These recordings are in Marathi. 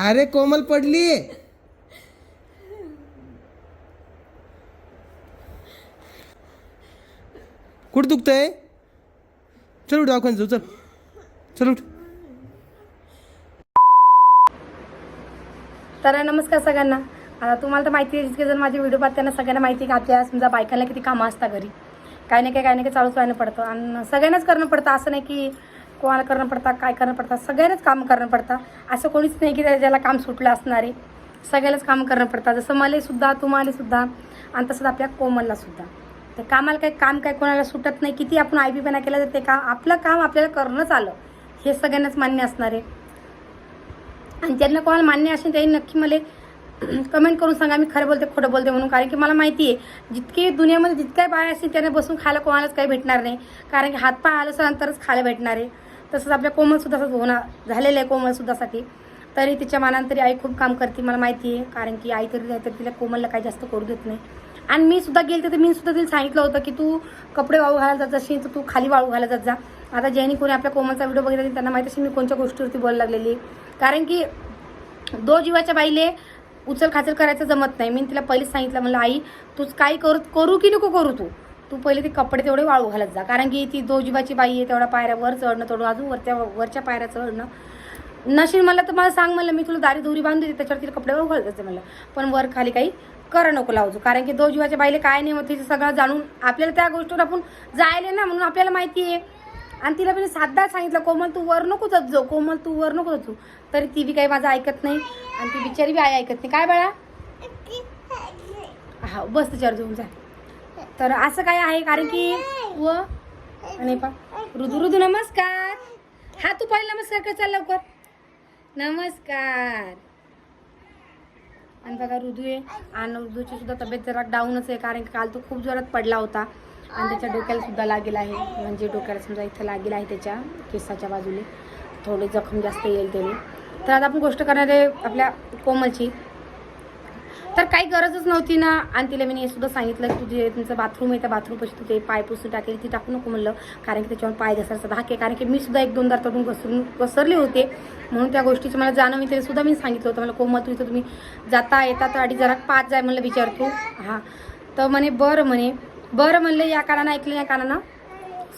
अरे कोमल पडली. कुठं दुखतंय? चल उठ दाखवून जाऊ चल. चल उठ. तर नमस्कार सगळ्यांना. आता तुम्हाला तर माहिती आहे जितके जर माझे व्हिडिओ पाहत त्यांना सगळ्यांना माहिती आहे की आपल्या समजा बायकांना किती कामं असतात घरी. काही नाही काही काही नाही काही चालूच राहणं पडतं. आणि सगळ्यांनाच करणं पडतं. असं नाही की कोणाला करणं पडतात काय करणं पडतात सगळ्यांनाच काम करणं पडतं. असं कोणीच नाही की ज्याला काम सुटलं असणार आहे. सगळ्यालाच काम करणं पडतं. जसं मला सुद्धा सुद्धा आणि तसंच आपल्या कोमललासुद्धा तर कामाला काही काम काय कोणाला सुटत नाही. किती आपण आय पणा केलं तर ते काम आपलं काम आपल्याला करणंच आलं. हे सगळ्यांनाच मान्य असणार आहे. आणि ज्यांना कोणाला मान्य असेल त्यांनी नक्की मला कमेंट करून सांगा. मी खरं बोलते खोटं बोलते म्हणून. कारण की मला माहिती आहे जितके दुनियामध्ये जितक्या बाया असतील त्यांना बसून खायला कोणालाच काही भेटणार नाही. कारण की हातपाय आलं नंतरच खायला भेटणार आहे. तसंच आपल्या कोमलसुद्धा होणार झालेलं आहे कोमलसुद्धासाठी तरी तिच्या मानांतरी आई खूप काम करते मला माहिती आहे. कारण की आई तरी तर तिला कोमलला काही जास्त करू देत नाही. आणि मी सुद्धा गेले तर मी सुद्धा तिला सांगितलं होतं की तू कपडे वाळू घालायला जात जाशील तर तू खाली वाळू घालायला जात जा. आता ज्यांनी कोणी आपल्या कोमलचा व्हिडिओ बघितला त्यांना माहिती असेल मी कोणत्या गोष्टीवरती बोलायला लागलेली आहे. कारण की दो जीवाच्या बाईले उचल खाचल करायचं जमत नाही. मी तिला पहिलेच सांगितलं म्हणलं आई तूच काही करू करू की नको करू तू? तू पहिले ते कपडे तेवढे वाळू घालत जा. कारण की ती दो जीवाची बाई आहे तेवढ्या पायऱ्या वर चढणं थोडं अजून वरच्या वरच्या पायऱ्या चढणं. नशील म्हणलं तर मला सांग म्हणलं मी तुला दारी दोरी बांधून देते त्याच्यावर तिला कपडे वाळू घालत जाते म्हणलं. पण वर खाली काही करा नको लावतो कारण की दो जीवाच्या बाईले काय नाही होत तिचं सगळं जाणून आपल्याला त्या गोष्टीवर आपण जायले ना म्हणून आपल्याला माहिती आहे. आणि तिला मी साधा सांगितलं कोमल तू वर नको जात जाऊ कोमल तू वर नको जात तरी ती बी काही माझं ऐकत नाही आणि ती बिचारी बी आई ऐकत नाही. काय बाळा? हा बस तिच्यावर जाऊन जा. तर असं काय आहे कारण की व नाही पा ऋतू ऋतू नमस्कार. हा तू पहिला नमस्कार कर चाल लवकर. नमस्कार. आणि बघा रुधू आहे. आणि ऋतूची सुद्धा तब्येत जरा डाऊनच आहे कारण की काल तो खूप जोरात पडला होता. आणि त्याच्या डोक्याला सुद्धा लागेल आहे. म्हणजे डोक्याला समजा इथं लागेल आहे त्याच्या केसाच्या बाजूने. थोडी जखम जास्त येईल त्याने. तर आता आपण गोष्ट करणार आहे आपल्या कोमलची. तर काही गरजच नव्हती ना. आणि तिला मी हे सुद्धा सांगितलं की तुझे तुमचं बाथरूम आहे त्या बाथरूमपाशी तू ते पाय पुसून टाकेल ती टाकू नको म्हणलं. कारण की त्याच्यावर पाय घसरायचा धाक आहे कारण की मी सुद्धा एक दोनदा तडून घसरून घसरले होते. म्हणून त्या गोष्टीचं मला जाणं मी तरी सुद्धा मी सांगितलं होतं. मला कोमत तू इथं तुम्ही जाता येता तर आधी जरा पाच जाय म्हणलं विचारतो. हां. तर म्हणे बरं म्हणे. बरं म्हणलं या कानानं ऐकलं या कानानं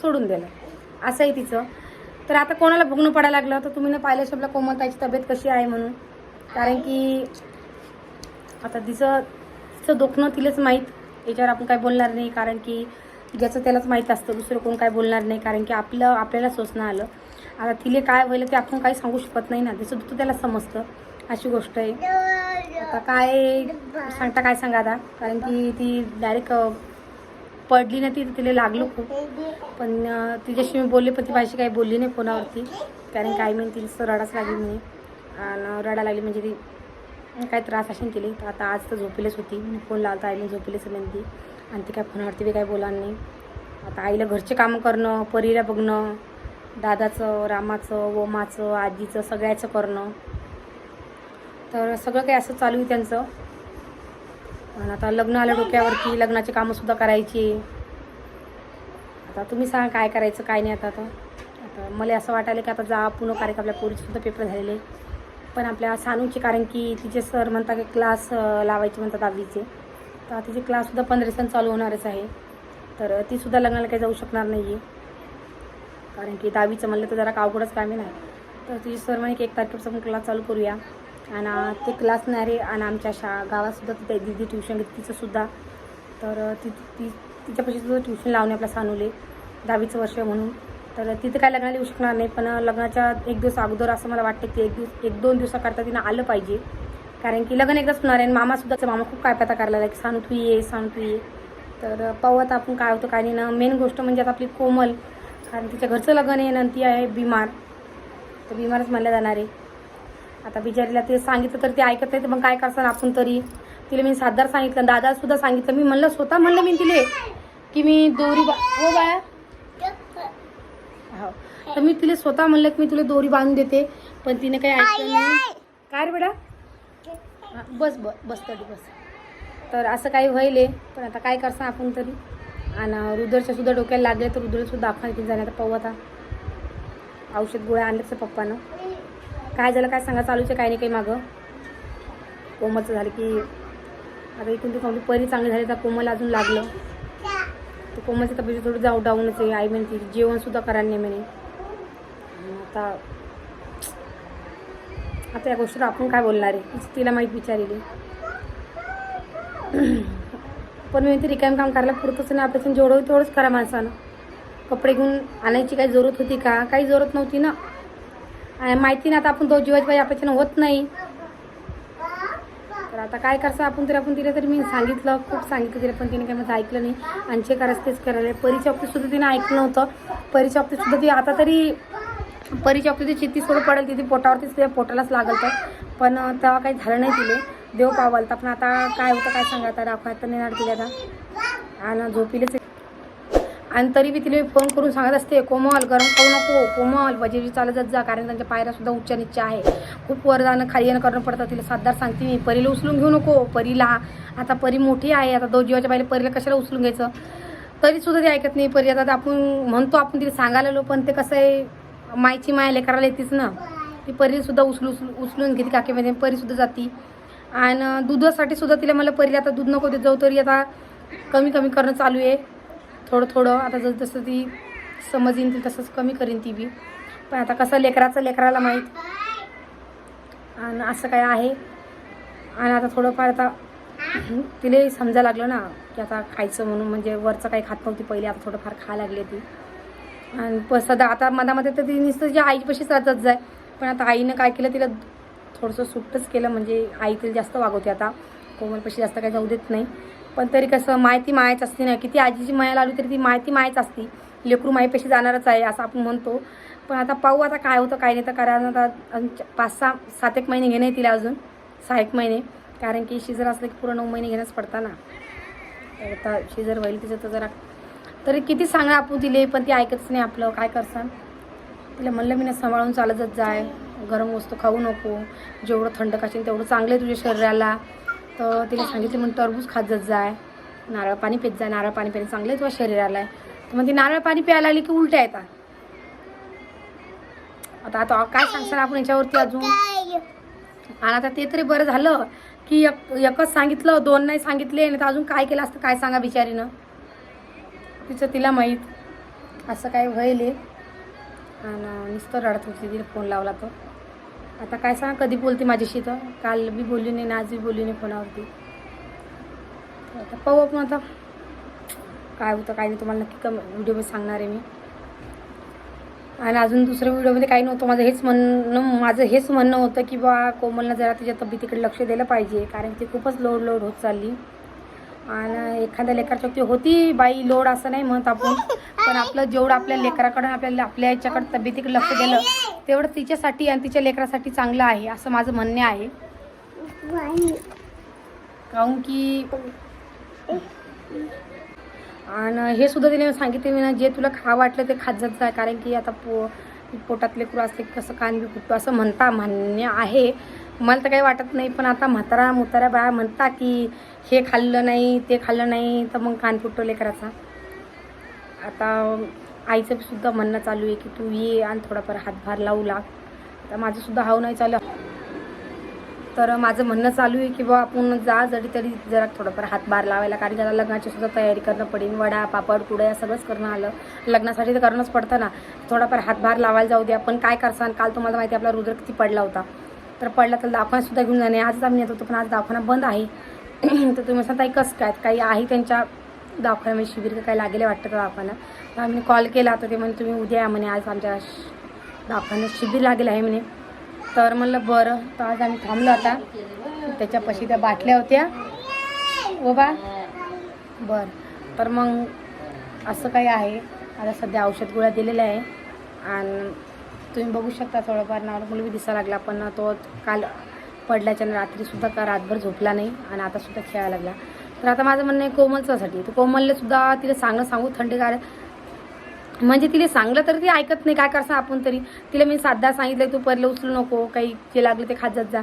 सोडून दिलं. असं आहे तिचं. तर आता कोणाला भोगणं पडायला लागलं? तर तुम्ही ना पाहिलं आपल्या कोमताची तब्येत कशी आहे म्हणून. कारण की आता तिचं तिचं दुखणं तिलाच माहीत. याच्यावर आपण काय बोलणार नाही कारण की ज्याचं त्यालाच माहीत असतं. दुसरं कोण काय बोलणार नाही कारण की आपलं आपल्याला सोचणं आलं. आता तिले काय व्हायला ते आपण काही सांगू शकत नाही ना. तिचं दुःख त्याला समजतं. अशी गोष्ट आहे. आता काय सांगता काय सांगा आता? कारण की ती डायरेक्ट पडली ना ती तर तिला लागलो खूप. पण तिच्याशी मी बोलले पण ती माझी काही बोलली नाही कोणावरती. कारण काय मी तिला रडाच लागली म्हणे. आणि रडा लागली म्हणजे ती काय त्रास असेल केली तर आता आज तर झोपेलच होती. मी फोन लावता आईने झोपेलच म्हणती. आणि ती काय फोनवरती बी काय बोलणार नाही. आता आईला घरचे कामं करणं परीला बघणं दादाचं रामाचं ओमाचं आजीचं सगळ्याचं करणं. तर सगळं काही असं चालू आहे त्यांचं. आणि आता लग्न आलं डोक्यावरती. लग्नाची कामंसुद्धा करायची. आता तुम्ही सांगा काय करायचं काय नाही आता आता आता मला असं वाटायलं की आता जा पुन्हा कार्यक्रमला की आपल्या पेपर झालेले. पण आपल्या सानूचे कारण की तिचे सर म्हणतात की क्लास लावायचे म्हणतात दहावीचे तर तिचे क्लाससुद्धा पंधरा दिवसांनी चालू होणारच आहे. तर तीसुद्धा लग्नाला काही जाऊ शकणार नाही आहे कारण की दहावीचं म्हणलं तर जरा अवघडच कामे नाही. तर तिचे सर म्हणे की एक तारखेपासून क्लास चालू करूया. आणि ते क्लास नाही रे आणि आमच्या शा गावातसुद्धा तिथे दिदी ट्युशन घेते तिचंसुद्धा तर ती ती तिच्यापाशी सुद्धा ट्युशन लावणे आपल्या सानूले दहावीचं वर्ष म्हणून. तर तिथे काय लग्नाला येऊ शकणार नाही पण लग्नाच्या एक दिवस अगोदर असं मला वाटतं की एक दिवस एक दोन दिवसाकरता तिनं आलं पाहिजे. कारण की लग्न एकदाच होणार आहे आणि मामासुद्धाचं मामा खूप काय पता करायला की सांग तू ये सांग तू ये. तर पाहू आता आपण काय होतं काय नाही ना मेन गोष्ट म्हणजे आता आपली कोमल कारण तिच्या घरचं लग्न आहे ना ती आहे बिमार. तर बिमारच म्हणल्या जाणार आहे. आता बिचारीला ते सांगितलं तर ते ऐकत नाही तर मग काय करणार आपण तरी? तिला मी साधार सांगितलं दादा सुद्धा सांगितलं. मी म्हणलं स्वतः म्हणलं मी तिले की मी दोरी बा हो बाया हो. तर मी तिला स्वतः म्हणलं की मी तुला दोरी बांधून देते पण तिने काही ऐकलं नाही. काय रे बेटा? बस बस बस तरी बस. तर असं काही व्हायले पण आता काय करसा आपण तरी? आणि रुद्रच्या सुद्धा डोक्याला लागले तर रुद्र सुद्धा दाखवा की जाण्यात. पाहू आता. औषध गोळ्या आणल्याचं पप्पानं. काय झालं काय सांगा चालूच काही नाही काही मागं? कोमलचं झालं की आता इथून ते चांगली परी चांगली झाली तर कोमल अजून लागलं. तर कोमलची तब्येत थोडी जाऊ डाऊनच आहे. आई म्हणते जेवणसुद्धा करा नाही म्हणे. आता आता या गोष्टीला आपण काय बोलणार आहे? तिला माहीत विचारली. पण मी ते रिकाम काम करायला पुरतच नाही. आपल्याचं जेवढं होईल तेवढंच करा माणसानं. कपडे घेऊन आणायची काही जरूरत होती का? काही जरूरत नव्हती ना. माहिती ना आता आपण दोन जीवाची पाहिजे आपल्याच्यानं होत नाही. तर आता काय करसा आपण तरी आपण तिला तरी मी सांगितलं खूप सांगितलं तिला पण तिने काय माझं ऐकलं नाही. आणि जे करायचं तेच करायला परीच्या बाबतीतसुद्धा तिने ऐकलं नव्हतं. परीच्या बाबतीतसुद्धा ती आता तरी परीच्या बाबतीत ती चित्ती सोडं पडेल तिथे पोटावरतीच तिच्या पोटालाच लागल तर पण तेव्हा काही झालं नाही तिले. देव पावलता तर पण आता काय होतं काय सांगा आता दाखवायचं तर नेणार तिला आता. आणि झोपिलेच आणि तरी बी तिला फोन करून सांगत असते कोमल गरम खाऊ नको कोमल वजेरी चालत जा कारण त्यांच्या पायऱ्या सुद्धा उच्च निच्च आहे. खूप वर जाणं खाली येणं करणं पडतं तिला सातदार सांगते मी परीला उचलून घेऊ नको परीला. आता परी मोठी आहे आता दोन जीवाच्या बाहेर परीला कशाला उचलून घ्यायचं? तरी सुद्धा ते ऐकत नाही परी. आता आपण म्हणतो आपण तिला सांगायला लो पण ते कसं आहे मायची माया लेकराला येतेच ना. ती परीसुद्धा उचलू उचलून घेते काकेमध्ये परीसुद्धा जाती. आणि दुधासाठी सुद्धा तिला मला परी आता दूध नको देत जाऊ तरी आता कमी कमी करणं चालू आहे. थोडं थोडं. आता जसं जसं ती समज येईन ती तसंच कमी करीन ती बी. पण आता कसं लेकराचं लेकराला माहीत. आणि असं काय आहे. आणि आता थोडंफार आता तिला समजायला लागलं ना की आता खायचं म्हणून म्हणजे वरचं काही खात नव्हती पहिले आता थोडंफार खायला लागली ती. आणि प सदा आता मधामध्ये तर ती नुसतं जे आईपाशीच राहतच जाय. पण आता आईनं काय केलं तिला थोडंसं सुट्टच केलं म्हणजे आई तिला जास्त वागवते आता. कोमलपाशी जास्त काही जाऊ देत नाही. पण तरी कसं माहिती मायाच असते ना. किती आजीची माया लावली तरी ती माहिती मायाच असते. लेकरू माईपाशी जाणारच आहे असं आपण म्हणतो. पण आता पाहू आता काय होतं काय नाही. तर कारण आता पाच सहा सात एक महिने घेणे तिला अजून. सहा एक महिने. कारण की शिजर असलं की पूर्ण नऊ महिने घेणंच पडतं ना. तर आता शिजर होईल तिचं तर जरा तरी किती सांगा आपण तिले पण ती ऐकतच नाही आपलं. काय करसान? तिला म्हणलं मी ना सांभाळून चालतच जाय. गरम वस्तू खाऊ नको. जेवढं थंड खाशील तेवढं चांगलं आहे तुझ्या शरीराला. तर तिला सांगितलं म्हणून टरबूज खात जात जाय नारळ पाणी पित जाय नारळ पाणी पिणे चांगलं तुझ्या शरीराला आहे. तर मग ती नारळ पाणी प्यायला आली की उलट्या येतात. आता आता काय सांगसान आपण याच्यावरती अजून? आणि आता ते तरी बरं झालं की एक एकच सांगितलं दोन नाही सांगितले आणि अजून काय केलं असतं काय सांगा बिचारीनं? तिचं तिला माहीत. असं काय व्हायले आणि नुसतं रडत होती तिला फोन लावला तर आता काय सांगा कधी बोलते माझ्याशी तर? काल बी बोलली नाही ना आज बी बोलली नाही फोनावरती आता पाहू आपण आता. काय होतं काय नाही तुम्हाला नक्की कम व्हिडिओमध्ये सांगणार आहे मी. आणि अजून दुसऱ्या व्हिडिओमध्ये काही नव्हतं माझं हेच म्हणणं माझं हेच म्हणणं होतं की बा कोमलनं जरा तिच्या तब्येतीकडे लक्ष दिलं पाहिजे कारण ती खूपच लोड लोड होत चालली. आणि एखाद्या लेकराच्या बाबतीत होती बाई लोड असं नाही म्हणत आपण. पण आपलं जेवढं आपल्या लेकराकडं आपल्याला आपल्या याच्याकडे तब्येतीकडे लक्ष दिलं तेवढं तिच्यासाठी आणि तिच्या लेकरासाठी चांगलं आहे असं माझं म्हणणे आहे. काहून की आणि हे सुद्धा तिने सांगितले मी ना जे तुला खा वाटलं ते खात जात जाय कारण की आता पो पोटातले लेकरू असते कसं कान बी फुटतो असं म्हणता म्हणणे आहे. मला तर काही वाटत नाही पण आता म्हातारा मुतारा बाया म्हणता की हे खाल्लं नाही ते खाल्लं नाही तर मग कान फुटतो लेकराचा आता आईचं सुद्धा म्हणणं चालू आहे की तू ये आणि थोडाफार हातभार लावू लाग. तर माझंसुद्धा हाव नाही चालू तर माझं म्हणणं चालू आहे की बा आपण जा जरी तरी जरा थोडंफार हातभार लावायला कारण की आता लग्नाची सुद्धा तयारी करणं पडेल वडा पापड कुड्या सगळंच करणं आलं. लग्नासाठी तर करणंच पडतं ना. थोडाफार हातभार लावायला जाऊ द्या पण काय करसान? काल तुम्हाला माहिती आहे आपला रुद्र किती पडला होता. तर पडला तर दवाखान्यात सुद्धा घेऊन जाणे. आजच आम्ही येत होतो पण आज दवाखाना बंद आहे. तर तुम्ही असं कसं काय? काही आहे त्यांच्या दाखवण्यामध्ये शिबिर का काही लागेले वाटतं का दवाखाना तर आम्ही कॉल केला तर ते म्हणे तुम्ही उद्या या म्हणे आज आमच्या श- शिबिर लागेल आहे म्हणे. तर म्हणलं बरं. तर आज आम्ही थांबलो आता. त्याच्यापाशी त्या बाटल्या होत्या. हो बा? बरं. तर मग असं काही आहे. आता सध्या औषध गोळ्या दिलेल्या आहे. आणि तुम्ही बघू शकता थोडंफार. नॉर्मल बी दिसायला लागला पण तो काल पडल्याच्या रात्रीसुद्धा का रातभर झोपला नाही आणि आतासुद्धा खेळायला लागला. तर आता माझं म्हणणं आहे कोमलच्यासाठी. तर कोमललासुद्धा तिला सांगणं सांगू थंडगार म्हणजे तिला सांगलं तर ती ऐकत नाही काय करसा आपण तरी. तिला मी साधा सांगितलं तू परलं उचलू नको काही जे लागलं ते खात जात जा.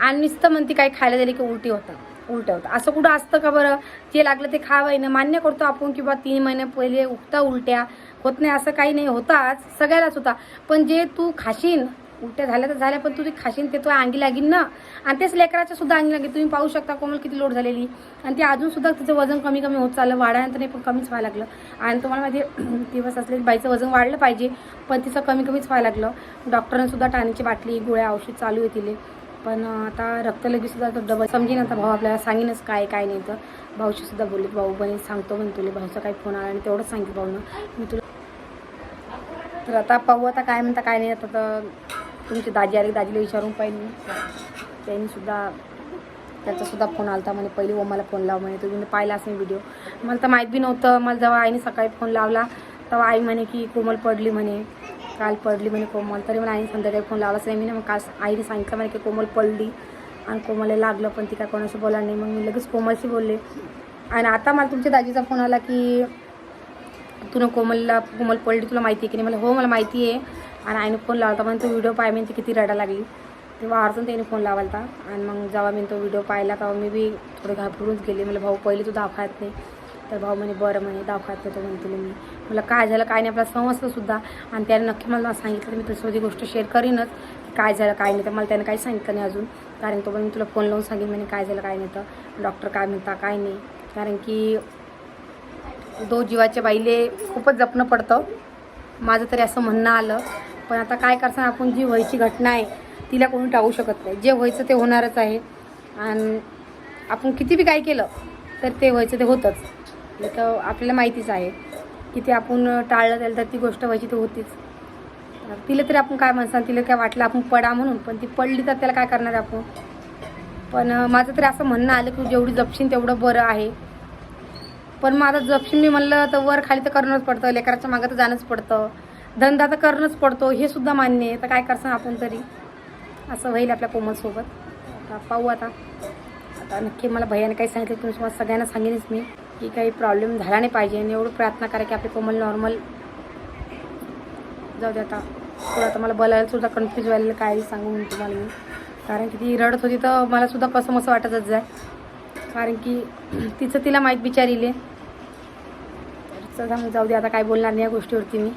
आणि नुसतं म्हणते काही खायला दिली की उलटी होतं उलट्या होतं. असं कुठं असतं का बरं? जे लागलं ते खावाय ना मान्य करतो आपण किंवा तीन महिने पहिले उठता उलट्या. होत नाही असं काही नाही होताच सगळ्यालाच होता. पण जे तू खाशीन उलट्या झाल्या तर झाल्या पण तुझी खाशीन ते तो अंगी लागीन ना. आणि तेच लेकराच्या सुद्धा अंगी लागेल. तुम्ही पाहू शकता कोमल किती लोड झालेली. आणि ते अजून सुद्धा तिचं वजन कमी कमी होत चाललं वाढायनंतर नाही पण कमीच व्हायला लागलं. आणि तुम्हाला माहिती दिवस असलेली बाईचं वजन वाढलं पाहिजे पण तिचं कमी कमीच व्हायला लागलं. डॉक्टरने सुद्धा टाणीची बाटली गोळ्या औषध चालू आहे तिले. पण आता रक्त लगेच सुद्धा तो डबल समजेन आता भाऊ आपल्याला सांगेनच काय काय नाही तर. भाऊशी सुद्धा बोलले भाऊ बने सांगतो म्हणे तुला भाऊचा काही फोन आला आणि तेवढंच सांगितलं भाऊनं. मी तुला तर आता पाहू आता काय म्हणता काय नाही. आता तर तुमची दाजी आली दाजीला विचारून पाहिजे त्यांनीसुद्धा त्याचासुद्धा फोन आला फोन आलता म्हणे पहिली ओ मला फोन लाव म्हणे. तुम्ही पाहिला असेल व्हिडिओ मला तर माहीत बी नव्हतं. मला जेव्हा आईने सकाळी फोन लावला तेव्हा आई म्हणे की कोमल पडली म्हणे. काल पडली म्हणे कोमल. तरी मला आईने संध्याकाळी फोन लावलाच नाही मी ना मग काल आईने सांगितलं म्हणे की कोमल पडली आणि कोमलला लागलं पण ती काय कोणाशी बोला नाही. मग मी लगेच कोमलशी बोलले. आणि आता मला तुमच्या दाजीचा फोन आला की तुला कोमलला कोमल पडली तुला माहिती आहे की नाही? मला हो मला माहिती आहे. आणि आईने फोन लावला होता पण तो व्हिडिओ पाय. मी ती किती रडा लागली. तेव्हा अर्जुन त्याने फोन लावला होता आणि मग जेव्हा मी तो व्हिडिओ पाहिला तेव्हा मी बी थोडे घाबरूनच गेले. मला भाऊ पहिले तू दाखवत नाही. तर भाऊ म्हणे बरं म्हणे दाखवत नाही तो म्हणते मी. मला काय झालं? काय नाही आपल्याला समजलंसुद्धा आणि त्याने नक्की मला सांगितलं मी तुझ्यासोबत ही गोष्ट शेअर करीनच. काय झालं काय नाही? तर मला त्याने काही सांगितलं नाही अजून. कारण तो पण मी तुला फोन लावून सांगेन म्हणे काय झालं काय नाही? तर डॉक्टर काय म्हणता काय नाही. कारण की दो जीवाच्या बाईले खूपच जपणं पडतं. माझं तरी असं म्हणणं आलं. पण आता काय करसान आपण जी व्हायची घटना आहे तिला कोणी टाळू शकत नाही. जे व्हायचं ते होणारच आहे. आणि आपण किती बी काय केलं तर ते व्हायचं ते होतंच. तर आपल्याला माहितीच आहे की ते आपण टाळलं त्याला तर ती गोष्ट व्हायची ती होतीच. तिला तरी आपण काय म्हणसान तिला काय वाटलं आपण पडा म्हणून पण ती पडली तर त्याला काय करणार आपण? पण माझं तरी असं म्हणणं आलं की जेवढी जपशील तेवढं बरं आहे. पण मग आता जपशील मी म्हणलं तर वर खाली तर करणंच पडतं लेकराच्या मागं तर जाणंच पडतं. धंदा तर करणंच पडतो हे सुद्धा मान्य आहे. तर काय करसान आपण तरी? असं होईल आपल्या कोमलसोबत. आता पाहू आता. आता नक्की मला भैयाने काही सांगितलं तुम्ही तुम्हाला सगळ्यांना सांगेनच मी की काही प्रॉब्लेम झाला नाही पाहिजे. आणि एवढं प्रार्थना करा की आपली कोमल नॉर्मल जाऊ दे आता. थोडं आता मला बोलायला सुद्धा कन्फ्यूज व्हायला काय सांगू तुम्हाला मी. कारण की ती रडत होती तर मला सुद्धा कसं मसं वाटतच जाय. कारण की तिचं तिला माहीत विचारिले चला मग जाऊ दे आता काय बोलणार नाही या गोष्टीवरती मी.